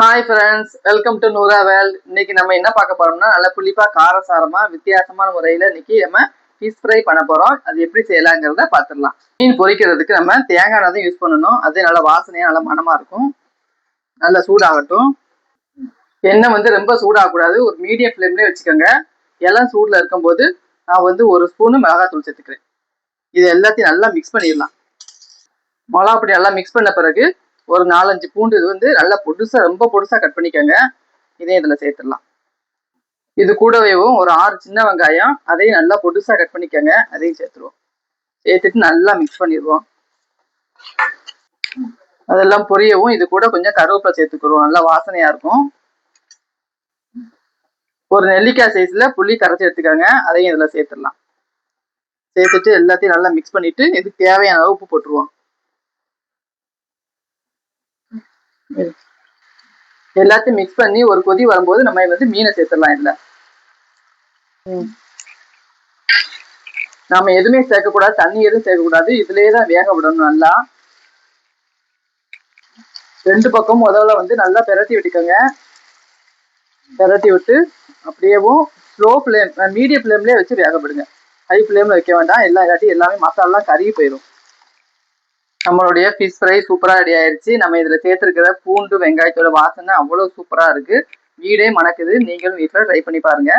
Hi friends welcome to Noora world இன்னைக்கு நம்ம என்ன பார்க்க போறோம்னா நல்ல புளிப்பா காரசாரமா வித்தியாசமான முறையில இன்னைக்கு நம்ம ஃபிஷ் ஃப்ரை பண்ண போறோம். அது எப்படி செய்யலாங்கிறத பார்த்துடலாம். மீன் பொரிக்கிறதுக்கு நம்ம தேங்காய் தான் யூஸ் பண்ணணும். அது நல்ல வாசனையா நல்ல மனமா இருக்கும். நல்ல சூடாகட்டும். எண்ணெய் வந்து ரொம்ப சூடாகக்கூடாது. ஒரு மீடியம் ஃப்ளேம்லேயே வச்சுக்கோங்க. எல்லாம் சூடில் இருக்கும்போது நான் வந்து ஒரு ஸ்பூனு மிளகாத்தூள் சேர்த்துக்கிறேன். இது எல்லாத்தையும் நல்லா மிக்ஸ் பண்ணிடலாம். மிளகாப்பொடி நல்லா மிக்ஸ் பண்ண பிறகு ஒரு நாலஞ்சு பூண்டு இது வந்து நல்லா பொடுசா ரொம்ப பொடுசா கட் பண்ணிக்கோங்க. இதையும் இதில் சேர்த்துடலாம். இது கூடவேவும் ஒரு ஆறு சின்ன வெங்காயம் அதையும் நல்லா பொடுசா கட் பண்ணிக்கோங்க. அதையும் சேர்த்துருவோம். சேர்த்துட்டு நல்லா மிக்ஸ் பண்ணிடுவோம். அதெல்லாம் பொரியவும் இது கூட கொஞ்சம் கருவேப்பிலை சேர்த்துக்குருவோம் நல்லா வாசனையா இருக்கும். ஒரு நெல்லிக்காய் சைஸ்ல புளி கரைச்சி எடுத்துக்கோங்க. அதையும் இதில் சேர்த்துடலாம். சேர்த்துட்டு எல்லாத்தையும் நல்லா மிக்ஸ் பண்ணிட்டு இதுக்கு தேவையான அளவு உப்பு போட்டுருவோம். எல்லாத்தையும் மிக்ஸ் பண்ணி ஒரு கொதி வரும்போது நம்ம வந்து மீனை சேர்த்துடலாம் இதுல. நாம எதுவுமே சேர்க்கக்கூடாது தண்ணி எதுவும் சேர்க்கக்கூடாது. இதுலயே தான் வேக விடணும் நல்லா. ரெண்டு பக்கம் முதல்ல வந்து நல்லா பெரட்டி விட்டுக்கோங்க. பெரட்டி விட்டு அப்படியேவும் ஸ்லோ ஃப்ளேம் மீடியம் ஃப்ளேம்லேயே வச்சு வேக விடுங்க. ஹை ஃப்ளேமில் வைக்க வேண்டாம். எல்லாம் இல்லாட்டி எல்லாமே மசாலாலாம் கருகி போயிடும் நம்மளுடைய ஃபிஷ் ஃப்ரை சூப்பராக ரெடி ஆயிடுச்சு நம்ம இதில் சேர்த்துருக்கிற பூண்டு வெங்காயத்தோட வாசனை அவ்வளோ சூப்பராக இருக்குது வீடே மணக்குது. நீங்களும் வீட்டில் ட்ரை பண்ணி பாருங்க.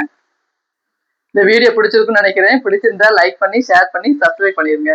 இந்த வீடியோ பிடிச்சிருக்குன்னு நினைக்கிறேன். பிடிச்சிருந்தா லைக் பண்ணி ஷேர் பண்ணி சப்ஸ்கிரைப் பண்ணிடுங்க